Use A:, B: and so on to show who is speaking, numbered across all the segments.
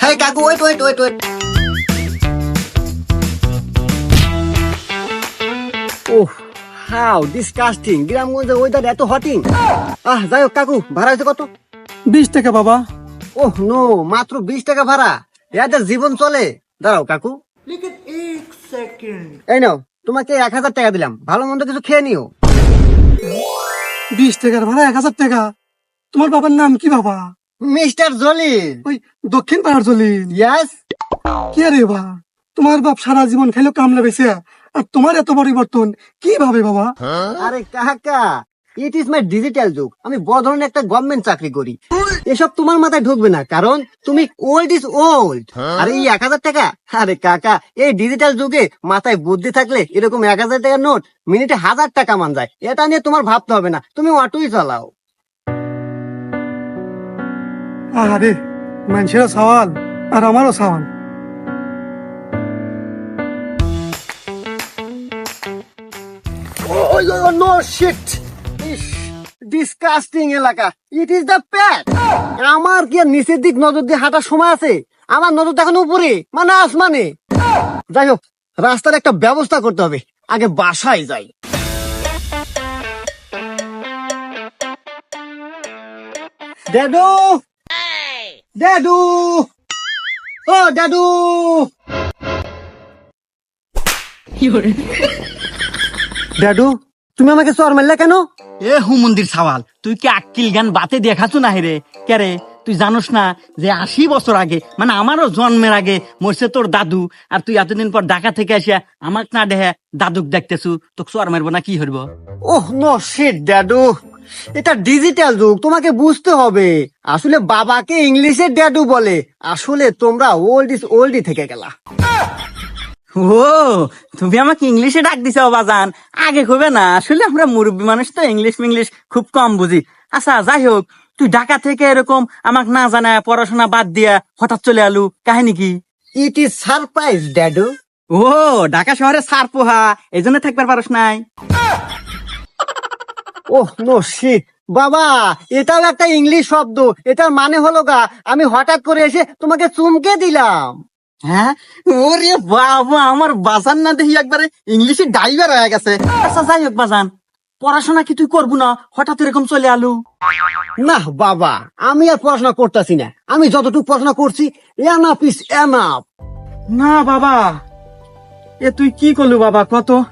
A: হ্যাঁ কাকু wait wait wait wait oh how disgusting গ্রামগঞ্জের weather এত হটিং আহ যাই হোক কাকু ভাড়া হয়েছে কত?
B: বিশ টাকা বাবা।
A: ওহ নো মাত্র বিশ টাকা ভাড়া। এদের জীবন চলে। দাঁড়াও কাকু। এই নাও তোমাকে এক হাজার টাকা দিলাম। ভালো মন্দ কিছু খেয়ে নিও।
B: বিশ টাকার ভাড়া এক হাজার টাকা। তোমার বাবার নাম কি বাবা?
A: মিস্টার জলিল।
B: ওই দক্ষিণ পাড়ার জলিল।
A: ইয়াস
B: কে রে বা তোমার বাপ সারা জীবন খেলো কামলা বেছে আর তোমার এত পরিবর্তন কীভাবে বাবা?
A: আরে কাকা ইট ইজ মাই ডিজিটাল যুগ। আমি বড় ধরনের একটা গভর্নমেন্ট চাকরি করি। এসব তোমার মাথায় ঢুকবে না কারণ তুমি ওল্ড ইজ ওল্ড আরে এই এক হাজার টাকা? আরে কাকা এই ডিজিটাল যুগে মাথায় বুদ্ধি থাকলে এরকম এক হাজার টাকার নোট মিনিটে হাজার টাকা মান যায়। এটা নিয়ে তোমার ভাবতে হবে না। তুমি অটোই চালাও।
B: আরে মানুষেরও সওয়াল আর আমারও সওয়াল।
A: সময় আছে? আমার নজর দেখানো উপরে মানে যাই হোক, রাস্তার একটা ব্যবস্থা করতে হবে। আগে বাসায় যাই। ড্যাডু ড্যাডু ও ড্যাডু ড্যাডু তুমি আমাকে চর মারলে কেন?
C: এ হুমন্দির সওয়াল তুই কি আক্কিল জ্ঞান বাতে দেখাছো না রে? কে রে? তুই জানোস না যে আশি বছর আগে মানে আমারও জন্মের আগে মরছে তোর দাদু আর তুই এতদিন পর ঢাকা থেকে আসিয়া আমাক না দেহে দাদুক দেখতেছু তোকে চর মারবো না কি হইব?
A: ওহ নো শিট ড্যাডু এটা ডিজিটাল যুগ তোমাকে বুঝতে হবে। আসলে বাবাকে ইংলিশে ড্যাডু বলে। আসলে তোমরা ওল্ড ইজ ওল্ডই থেকে গেলা।
C: ও তুমি আমাকে ইংলিশে ডাক দিছ বাজান। আগে কবে না আসলে আমরা মুরব্বী মানুষ তো ইংলিশ ইংলিশ খুব কম বুঝি। আচ্ছা যাই হোক তুই ঢাকা থেকে এরকম আমাক না জানায় পড়াশোনা বাদ দিয়া হঠাৎ চলে আলু। কাহিনী কি?
A: ইট ইজ সারপ্রাইজ ড্যাডু।
C: ও ঢাকা শহরে সার পোহা এই জন্য থাকবার পারস নাই।
A: ওহ নো শিট বাবা এটাও একটা ইংলিশ শব্দ। এটার মানে হলো গা আমি হঠাৎ করে এসে তোমাকে চুমকে দিলাম।
C: হ্যাঁ? ওরে বাবা আমার বাজান না দেখি একবারে ইংলিশে ড্রাইভার হয়ে গেছে। আচ্ছা যাই হোক বাজান। পড়াশোনা কি তুই করব না? হঠাৎ এরকম চলে আলু।
A: না বাবা আমি আর পড়াশোনা করতেছি না। আমি যতটুকু পড়াশোনা করছি এনাফ ইস এনাফ
C: না বাবা। এ তুই কি করলু বাবা? কত?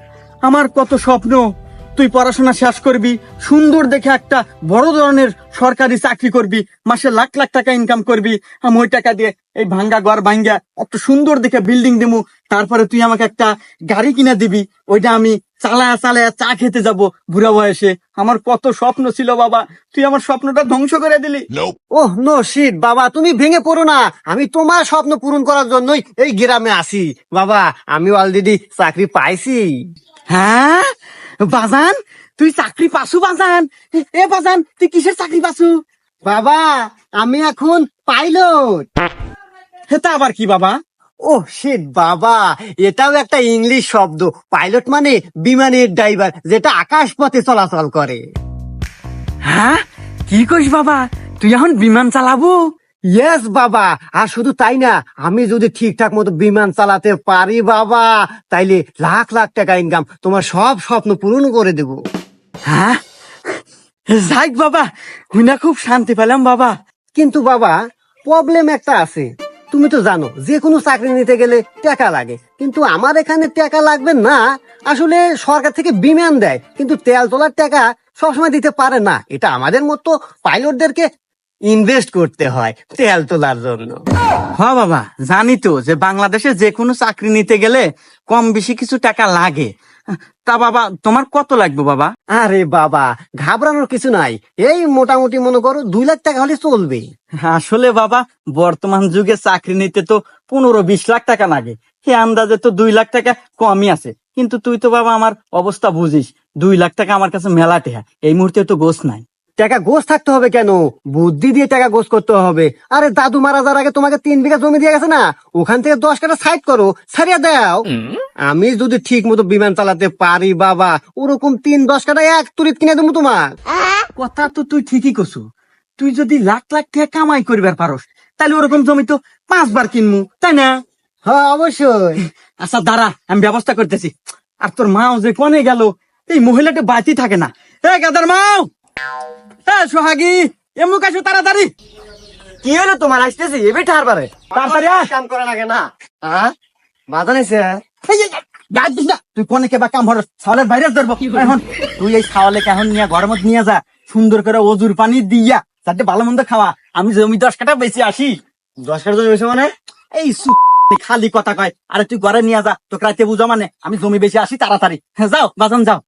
C: আমার কত স্বপ্ন। তুই পড়াশোনা শেষ করবি সুন্দর দেখে একটা বড় ধরনের সরকারি চাকরি করবি মাসে লাখ লাখ টাকা ইনকাম করবি আমি ওই টাকা দিয়ে এই ভাঙ্গা ঘর ভাঙ্গা একটা সুন্দর দেখে বিল্ডিং দেবো তারপরে তুই আমাকে একটা গাড়ি কিনে দিবি ওইটা আমি চালায়া চালায়া চা খেতে যাব বুড়া বয়সে। আমার কত স্বপ্ন ছিল বাবা তুই আমার স্বপ্নটা ধ্বংস করে দিলি।
A: ওহ নো শিট বাবা তুমি ভেঙে পড়ো না। আমি তোমার স্বপ্ন পূরণ করার জন্যই এই গ্রামে আসি। বাবা আমি অলরেডি চাকরি পাইছি।
C: হ্যাঁ? বাজান, তুই চাকরি পাসু বাজান। এ বাজান, তুই কিসের চাকরি পাসু?
A: বাবা, আমি এখন পাইলট।
C: হেতা আবার কি বাবা?
A: ও শিট বাবা, এটাও একটা ইংলিশ শব্দ। পাইলট মানে বিমানের ড্রাইভার, যেটা আকাশ পথে চলাচল করে।
C: হ্যাঁ? কি কইস বাবা? তুই এখন বিমান চালাবো?
A: ইয়েস বাবা। আর শুধু তাই না আমি যদি ঠিকঠাক মতো বিমান চালাতে পারি বাবা তাইলে লাখ লাখ টাকা ইনকাম তোমার সব স্বপ্ন পূরণ করে দেবো।
C: হ্যাঁ? যাক বাবা হুইনা খুব শান্তি পেলাম বাবা।
A: কিন্তু বাবা প্রবলেম একটা আছে। তুমি তো জানো যে কোনো চাকরি নিতে গেলে টাকা লাগে। কিন্তু আমার এখানে টাকা লাগবে না। আসলে সরকার থেকে বিমান দেয় কিন্তু তেল তোলার টাকা সবসময় দিতে পারে না। এটা আমাদের মতো পাইলটদেরকে ইনভেস্ট করতে হয় তেল তোলার জন্য।
C: হ্যাঁ বাবা জানি তো যে বাংলাদেশে যে কোনো চাকরি নিতে গেলে কম বেশি কিছু টাকা লাগে। তা বাবা তোমার কত লাগবে বাবা?
A: আরে বাবা ঘাবড়ানোর কিছু নাই। এই মোটামুটি মনে করো দুই লাখ টাকা হলে চলবে।
C: আসলে বাবা বর্তমান যুগে চাকরি নিতে তো পনেরো বিশ লাখ টাকা লাগে। সে আন্দাজে তো দুই লাখ টাকা কমই আছে। কিন্তু তুই তো বাবা আমার অবস্থা বুঝিস। দুই লাখ টাকা আমার কাছে মেলাতে হ্যাঁ। এই মুহূর্তে তো গোছ নাই।
A: টাকা গোস থাকতে হবে কেন? বুদ্ধি দিয়ে টাকা গোস করতে হবে। আরে দাদু মারা যাওয়ার আগে তোমাকে তিন বিঘা জমি দিয়ে গেছে না? ওখান থেকে দশ কাটা সাইড করো ছাড়িয়ে দাও। আমি যদি ঠিক মতো বিমান চালাতে পারি বাবা ওরকম তিন দশ কাটা এক তুরিত কিনে দেবো তোমার।
C: কথা তো তুই ঠিকই কছু তুই যদি লাখ লাখ টাকা কামাই করিবার পারস তাহলে ওরকম জমি তো পাঁচবার কিনমু তাই না?
A: হ্যাঁ অবশ্যই।
C: আচ্ছা দাঁড়া আমি ব্যবস্থা করতেছি। আর তোর মাও যে কনে গেল এই মহিলাটা বাতি থাকে না। এ গাদার মাও! সোহাগী এমুক আসো তাড়াতাড়ি।
A: কি হলো তোমার? আসতেছি ঠার পারে।
C: তাড়াতাড়ি
A: কাম করে লাগে না। হ্যাঁ? বাধা নিছে।
C: তুই কোনে কে বা কাম হরস ছাওয়ালের বাইরে ধরবো। এখন তুই এই এখন নিয়ে নিয়ে যা সুন্দর করে অজুর পানি দিয়া। যাতে ভালো মন্দ খাওয়া। আমি জমি দশ কাটা বেশি আসি।
A: দশ কাটা জমি বেশি মানে?
C: এই সু খালি কথা কয়। আরে তুই ঘরে নিয়ে যা তোকে রাতে বুঝো মানে। আমি জমি বেশি আসি তাড়াতাড়ি। হ্যাঁ যাও বাজান যাও।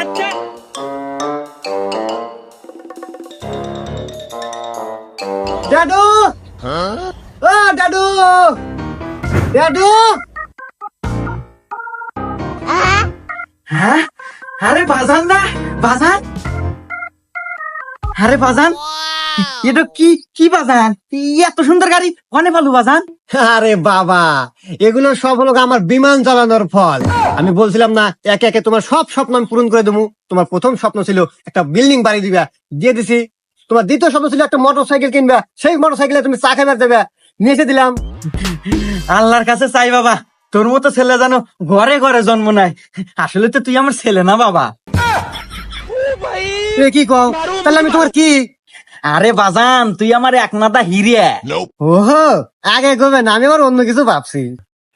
C: আচ্ছা।
A: দাদু! ও, দাদু! দাদু!
C: হ্যাঁ? আরে বাজান না বাজান? আরে বাজান এটা কি কি বাজান? এত সুন্দর গাড়ি কনে পালু বাজান।
A: আরে বাবা, এগুলো সব হলো আমার বিমান চালানোর ফল। আমি বলছিলাম না, একে একে তোমার সব স্বপ্ন আমি পূরণ করে দেবো। তোমার প্রথম স্বপ্ন ছিল একটা বিল্ডিং বাড়ি দিবা। দিয়ে দিছি তোমার দ্বিতীয় স্বপ্ন ছিল একটা মোটর সাইকেল কিনবা। সেই মোটর সাইকেলে তুমি চা খাবার দেবে নিয়ে দিলাম।
C: আল্লাহর কাছে চাই বাবা। তোর মতো ছেলে জানো ঘরে ঘরে জন্ম নাই আসলে তো তুই আমার ছেলে না বাবা।
A: কি কও? তাহলে আমি তোমার কি?
C: আরে বাজান তুই আমার এক নাদা হিরে
A: ওহো আগে গবে না আমি আবার অন্য কিছু ভাবছি।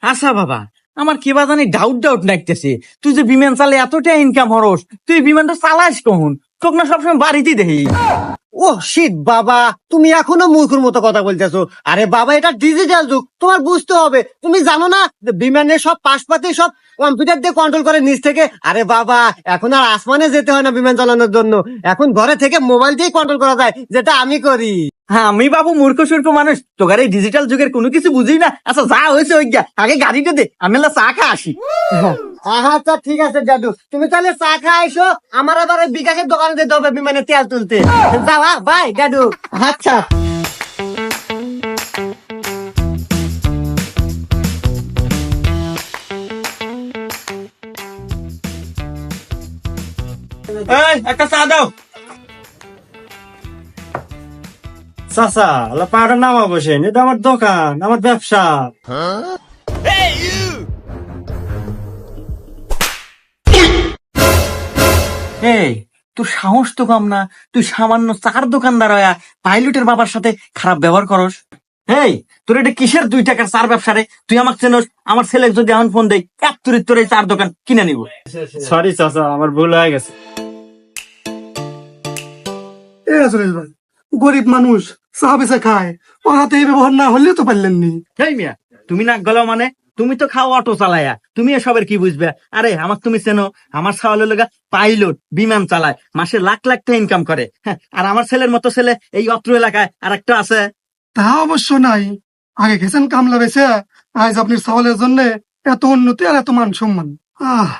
C: আচ্ছা বাবা আমার কি বাজানি ডাউট ডাউট লাগতেছে। তুই যে বিমান চালে এতটা ইনকাম হরস তুই বিমানটা চালাস কখন? তোকে না সবসময় বাড়িতেই দেখি।
A: ও শীত বাবা, তুমি এখনও মূর্খের মতো কথা বলতেছো। আরে বাবা, এটা ডিজিটাল যুগ, তোমার বুঝতে হবে। তুমি জানো না বিমানের সব পাশপাতি সব কম্পিউটার দিয়ে কন্ট্রোল করে নিচ থেকে। আরে বাবা, এখন আর আসমানে যেতে হয় না বিমান চালানোর জন্য। এখন ঘরে থেকে মোবাইল দিয়ে কন্ট্রোল করা যায়, যেটা আমি করি।
C: হ্যাঁ আমি বাবু মূর্খ সূর্খ মানুষ। তোকার এই ডিজিটাল যুগের কোনো কিছু বুঝি না। আচ্ছা যা হয়েছে ওই গা আগে গাড়িটা দে আমি চা খা আসি।
A: আচ্ছা ঠিক আছে দাদু তুমি তাহলে চা খাই এসো। আমার আবার ওই বিকাশের দোকানে যেতে হবে বিমানে তেল তুলতে। যাওয়া বাই দাদু আচ্ছা।
C: একটা চা দাও।
B: চাচা পাহাড়ের নামা বসেন এটা আমার দোকান আমার ব্যবসা।
C: এই তোর সাহস তো কম না তুই সামান্য চার দোকানদার হয়া পাইলটের বাবার সাথে খারাপ ব্যবহার করস। এই তোর এটা কিসের দুই টাকার চার ব্যবসা রে? তুই আমাকে চেনস আমার ছেলে যদি এখন ফোন দেয় এক তোর এই চার দোকান কিনে নিব।
B: সরি চাচা আমার ভুল হয়ে গেছে। এ সুরেশ ভাই গরিব মানুষ বেচে খায় ওর হাতে এই ব্যবহার না হলেও তো পারলেননি।
C: হেই মিয়া তুমি না গেল মানে? তুমি তো খাও অটো চালায়া। তুমি এসবের কি বুঝবে? আরে আমার তুমি চেনো আমার সাওয়ালের লগা পাইলট বিমান চালায় মাসে লাখ লাখ টাকা ইনকাম করে। হ্যাঁ, আর আমার ছেলের মতো ছেলে এই অত্র এলাকায় আর একটা আছে।
B: তা অবশ্য নাই। আগে গেছেন কামলা বেছে আজ আপনি সওয়ালের জন্য এত উন্নতি আর এত মান সম্মান। আহ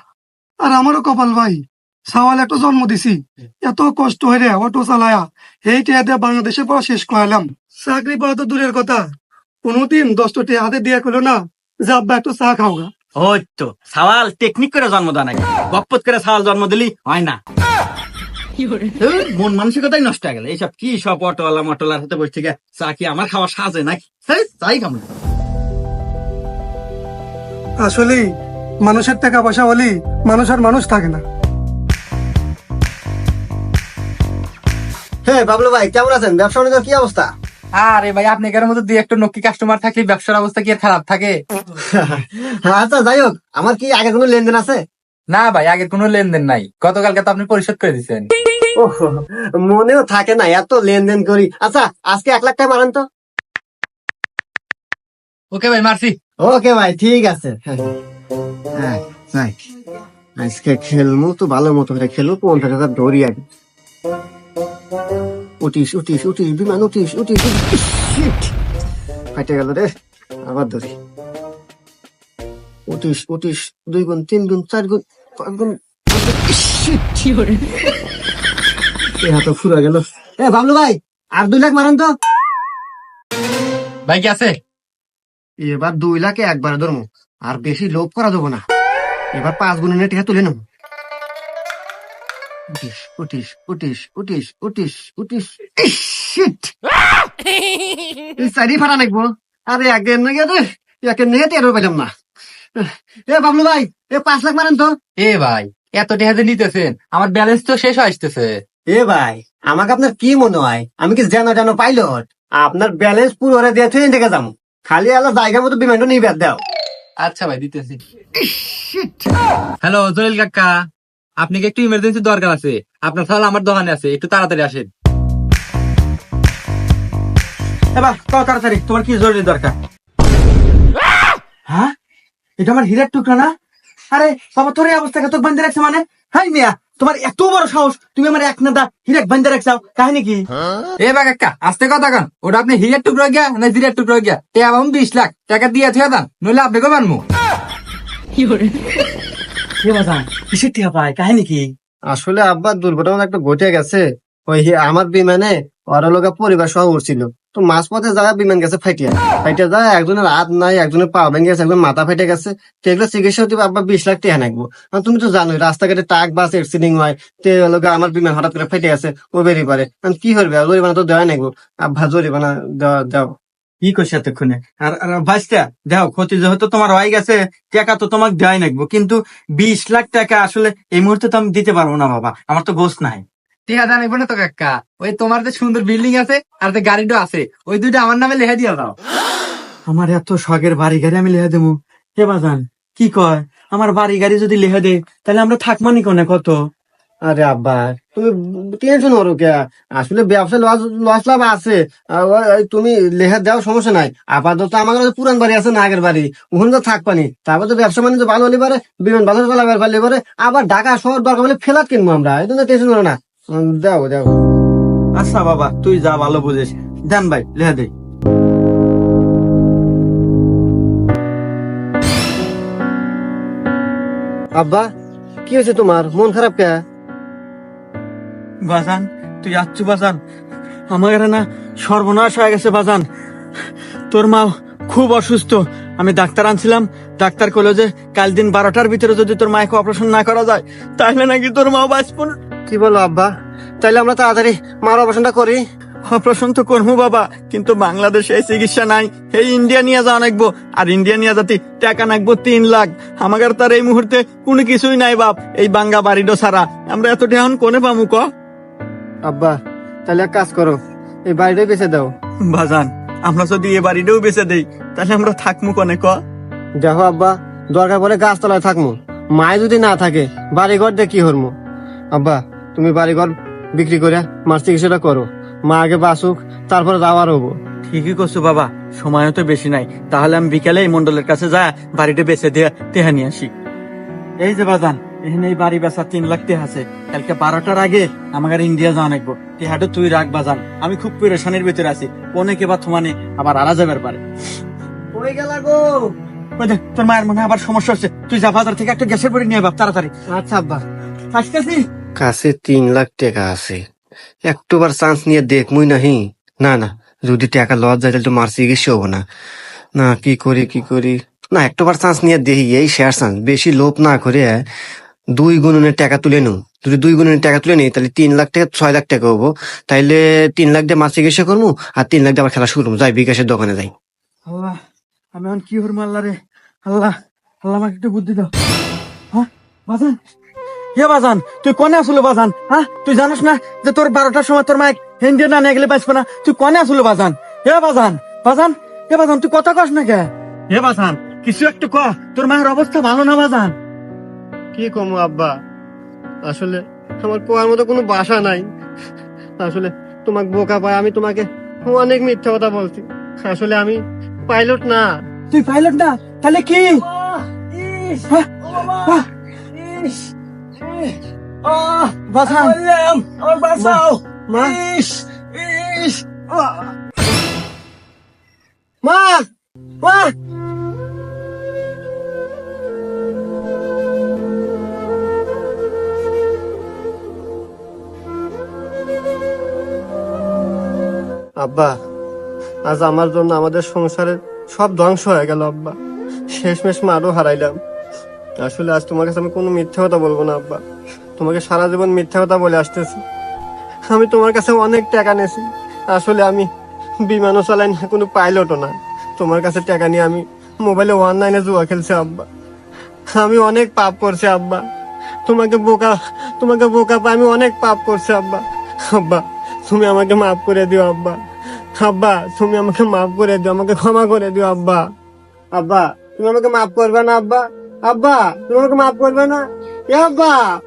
B: আর আমারও কপাল ভাই। সওয়াল একটা জন্ম দিছি। এত কষ্ট হয়ে রে অটো চালায়া। এই টিয়াতে বাংলাদেশে পড়া শেষ করাইলাম। চাকরি পাওয়া তো দূরের কথা। কোনোদিন দশটা টিয়া হাতে দিয়ে কইলো না যে আব্বা একটু চা খাও গা।
C: ওই তো সাওয়াল টেকনিক করে জন্ম দেয় নাকি গপ্পত করে সাওয়াল জন্ম দিলি হয় না। মন মানসিকতাই নষ্ট হয়ে গেল। এইসব কি সব অটোওয়ালা মটোলার হাতে বসে থেকে চা কি আমার খাওয়া সাজে নাকি? চাই খাম
B: আসলে মানুষের টাকা পয়সা হলে মানুষ আর মানুষ থাকে না।
A: হ্যাঁ বাবলু ভাই কেমন আছেন? ব্যবসা বাণিজ্যের কি অবস্থা?
D: আরে ভাই আপনি এর মধ্যে দুই একটা নক্কি কাস্টমার থাকলে ব্যবসার অবস্থা কি খারাপ থাকে?
A: আচ্ছা যাই হোক আমার কি আগে কোনো লেনদেন আছে?
D: না ভাই আগের কোনো লেনদেন নাই। গতকালকে তো আপনি পরিশোধ করে দিচ্ছেন
A: মনেও থাকে না এত লেনদেন করি। আচ্ছা আজকে এক লাখ টাকা মারান তো।
D: ওকে ভাই মারছি।
A: ওকে ভাই ঠিক আছে। হ্যাঁ যাই। আজকে খেলব তো ভালো মতো করে খেলব পঞ্চাশ হাজার ধরি আগে। উঠিস উঠিস উঠিস বিমান উঠিস উঠিস! ফাটে গেল রে আবার ধরি। উঠিস উঠিস দুই গুণ তিন গুণ চার গুণ পাঁচ গুণ এ হাতে ফুরা গেল। এ বাবলু ভাই আর দুই লাখ মারান তো।
D: ভাই কি আছে?
A: এবার দুই লাখে একবারে ধরবো আর বেশি লোভ করা দেবো না। এবার পাঁচ গুণের টিকা তুলে নেব। উঠিস উঠিস উঠিস উঠিস উঠিস উঠিস শিট সাইডি ফাটা নাকবো আরে আগে নাকি রে একে নিয়ে টেরো পেলাম না। এ বাবলু ভাই এ পাঁচ লাখ মারেন তো।
D: এ ভাই এত টাকা নিতেছেন আমার ব্যালেন্স তো শেষ আসতেছে।
A: এ ভাই আমাকে আপনার কি মনে হয় আমি কি জানো জানো পাইলট আপনার ব্যালেন্স পুরো ওরা দিয়ে থুয়ে থেকে যাব খালি আলো জায়গা মতো বিমানটা নিয়ে বের দাও।
D: আচ্ছা ভাই দিতেছি। হ্যালো জলিল কাকা। আপনি কি একটু ইমার্জেন্সি দরকার আছে। আপনার তাহলে আমার দোকানে আছে একটু তাড়াতাড়ি আসেন।
C: এবার তাড়াতাড়ি তোমার কি জরুরি দরকার? হ্যাঁ? এটা আমার হীরের টুকরা না? আরে বাবা তোর এই অবস্থাকে তোর বান্ধে রাখছে মানে? হাই মিয়া তোমার এত বড় সাহস তুমি আমার এক নাদা হিরেক বান্ধে রাখছাও কাহিনী কি?
D: এ বা কাকা আস্তে কথা কান ওটা আপনি হিরের টুকরো গিয়া না জিরের টুকরো গিয়া? তে আবার বিশ লাখ টাকা দিয়ে থুয়ে দেন নইলে আপনি কো মানমু
C: কে
A: আসলে আব্বা, দুর্ঘটনা একটা ঘটে গেছে। ওই আমার বিমানে ওরা পরিবার সহ উঠছিল তো মাঝপথে জায়গা বিমান গেছে, ফাইটিয়া। ফাইটিয়া যায়, একজনের হাত নাই, একজনের পা ভেঙে গেছে একজন মাথা ফেটে গেছে। তো এগুলো চিকিৎসা হতে আব্বা বিশ লাখ টাকা নাকবো। তুমি তো জানোই, রাস্তাঘাটে ট্রাক, বাস অ্যাক্সিডেন্ট হয়। তে লোক আমার বিমান হঠাৎ করে ফেটে গেছে, ও বেরিয়ে পারে কি করবে? জরিমানা তো দেওয়া নাকবো। আব্বা, জরিমানা দেওয়া দাও
C: কি করছে এতক্ষণে? আর আর ভাইস্তা দেখো ক্ষতি যেহেতু তোমার হয়ে গেছে টাকা তো তোমাকে দেওয়াই নাকবো কিন্তু বিশ লাখ টাকা আসলে এই মুহূর্তে তো আমি দিতে পারব না বাবা। আমার তো গোস নাই।
D: টিয়া দেন না তো কাকা ওই তোমার যে সুন্দর বিল্ডিং আছে আর যে গাড়িটা আছে ওই দুইটা আমার নামে লেখা দিয়া দাও।
C: আমার এত শখের বাড়ি গাড়ি আমি লেখা দেবো। হে বাজান কি কয়? আমার বাড়ি গাড়ি যদি লেখা দে তাহলে আমরা থাকমানি কোনে কত?
A: আরে আব্বা তুমি টেনশন করো কে? আসলে ব্যবসা লস লস লাভ আছে। তুমি লেখা দেওয়ার সমস্যা নাই। আপাতত আমার কাছে পুরান বাড়ি আছে না আগের বাড়ি। ওখানে তো থাকবানি তারপর তো ব্যবসা বাণিজ্য ভালো হলে পারে বিমান ভালো চালাবার পারলে পারে আবার ঢাকা শহর দরকার হলে ফেলাত কিনবো আমরা। এই জন্য টেনশন করো না। দাও দাও
C: আচ্ছা বাবা তুই যা ভালো বুঝিস। দেন ভাই লেখা দে
A: আব্বা কি হয়েছে তোমার? মন খারাপ কে?
C: বাজান তুই যাচ্ছু বাজান? আমার না সর্বনাশ হয়ে গেছে বাজান। তোর মা খুব অসুস্থ। আমি ডাক্তার আনছিলাম ডাক্তার কইলো যে কাল দিন বারোটার ভিতরে যদি তোর মাকে অপারেশন না করা যায় তাহলে নাকি তোর মা বাঁচব
A: কি বলো আব্বা? তাইলে আমরা তাড়াতাড়ি মার অপারেশনটা করি।
C: অপারেশন তো করব বাবা কিন্তু বাংলাদেশে এই চিকিৎসা নাই। এই ইন্ডিয়া নিয়ে যাওয়া নাকবো আর ইন্ডিয়া নিয়ে যাতে টাকা নাকবো তিন লাখ। আমাদের তার এই মুহূর্তে কোনো কিছুই নাই বাপ এই বাঙ্গা বাড়িটা ছাড়া। আমরা এত এখন কোনে পামু ক?
A: আব্বা তাহলে এক কাজ করো এই বাড়িটাই বেঁচে দাও।
C: বাজান আমরা যদি এ বাড়িটাও বেঁচে দেই তাহলে আমরা থাকমু কনে ক?
A: দেখো আব্বা দরকার পড়ে গাছতলায় থাকমু। মায় যদি না থাকে বাড়িঘর দিয়ে কি হরমু? আব্বা তুমি বাড়িঘর বিক্রি করে মার চিকিৎসাটা করো। মা আগে বাসুক তারপরে যাওয়ার হব।
C: ঠিকই করছ বাবা সময়ও তো বেশি নাই। তাহলে আমি বিকালে এই মন্ডলের কাছে যা বাড়িটা বেঁচে দিয়ে তেহা নিয়ে আসি। এই যে বাজান এখানে এই বাড়ি বেচা তিন লাখ টেহা আছে। কালকে বারোটার আগে আমাকে ইন্ডিয়া যাওয়া নাকবো টেহাটা তুই রাখ বাজান। আমি খুব পেরেশানির ভিতরে আছি। অনেকে বা থমানে আবার আরা যাবার পারে।
A: কই গেলা গো?
C: তোর মায়ের মনে আবার সমস্যা হচ্ছে। তুই যা বাজার থেকে একটা গ্যাসের পরে নিয়ে বাপ তাড়াতাড়ি।
A: আচ্ছা আব্বা।
C: আসতেছি।
A: কাছে তিন লাখ টাকা আছে। একটুবার চান্স নিয়ে দেখমুই নাহি। না না যদি টাকা লস যায় তাহলে তো মার চিকিৎসা হব না। না কি করি কি করি? না একটুবার চান্স নিয়ে দেখি এই শেয়ার চান্স বেশি লোভ না করে দুই গুণনের টাকা তুলে নু যদি দুই গুণনের টাকা তুলে নিই তাহলে তিন লাখ টাকা ছয় লাখ টাকা হব। তাইলে তিন লাখ দিয়ে মাছ চিকিৎসা করব আর তিন লাখ দিয়ে আবার খেলা শুরু করব। যাই বিকাশের দোকানে যাই।
C: আল্লাহ আমি এখন কি হরম আল্লাহ রে? আল্লাহ আল্লাহ আমাকে একটু বুদ্ধি দাও। হ্যাঁ বাজান? হে বাজান? তুই কনে আসলো বাজান? হ্যাঁ তুই জানিস না যে তোর বারোটার সময় তোর মাইক হিন্দি না নিয়ে গেলে বাঁচবে না? তুই কনে আসলো বাজান? হে বাজান? বাজান? হে বাজান? তুই কথা কস না কে? হে বাজান কিছু একটু ক তোর মায়ের অবস্থা ভালো না বাজান?
A: কি কমো আব্বা? আসলে আমার কোয়ার মতো কোনো বাসা নাই। আসলে তোমাকে বোকা পায় আমি তোমাকে অনেক মিথ্যা কথা বলছি। আসলে আমি পাইলট না।
C: তুই পাইলট না? তাহলে কি? হ্যাঁ? হ্যাঁ?
A: মা! মা! আব্বা, আজ আমার জন্য আমাদের সংসারের সব ধ্বংস হয়ে গেল আব্বা। শেষমেশ মারও হারাইলাম। আসলে আজ তোমার কাছে আমি কোনো মিথ্যে কথা বলব না আব্বা। তোমাকে সারা জীবন মিথ্যা কথা বলে আসতেছি। আমি তোমার কাছে অনেক টাকা নিয়েছি। আসলে আমি বিমানও চালাই না, কোনো পাইলটও না। তোমার কাছে টাকা নিয়ে আমি মোবাইলে অনলাইনে জুয়া খেলছি আব্বা। আমি অনেক পাপ করছি আব্বা। তোমাকে বোকা তোমাকে বোকা পাই আমি অনেক পাপ করছি আব্বা। আব্বা, তুমি আমাকে মাফ করে দিও আব্বা। আব্বা, তুমি আমাকে মাফ করে দিও, আমাকে ক্ষমা করে দিও, আব্বা। আব্বা, তুমি আমাকে মাফ করবে না, আব্বা? আব্বা, তুমি আমাকে মাফ করবে না? এ আব্বা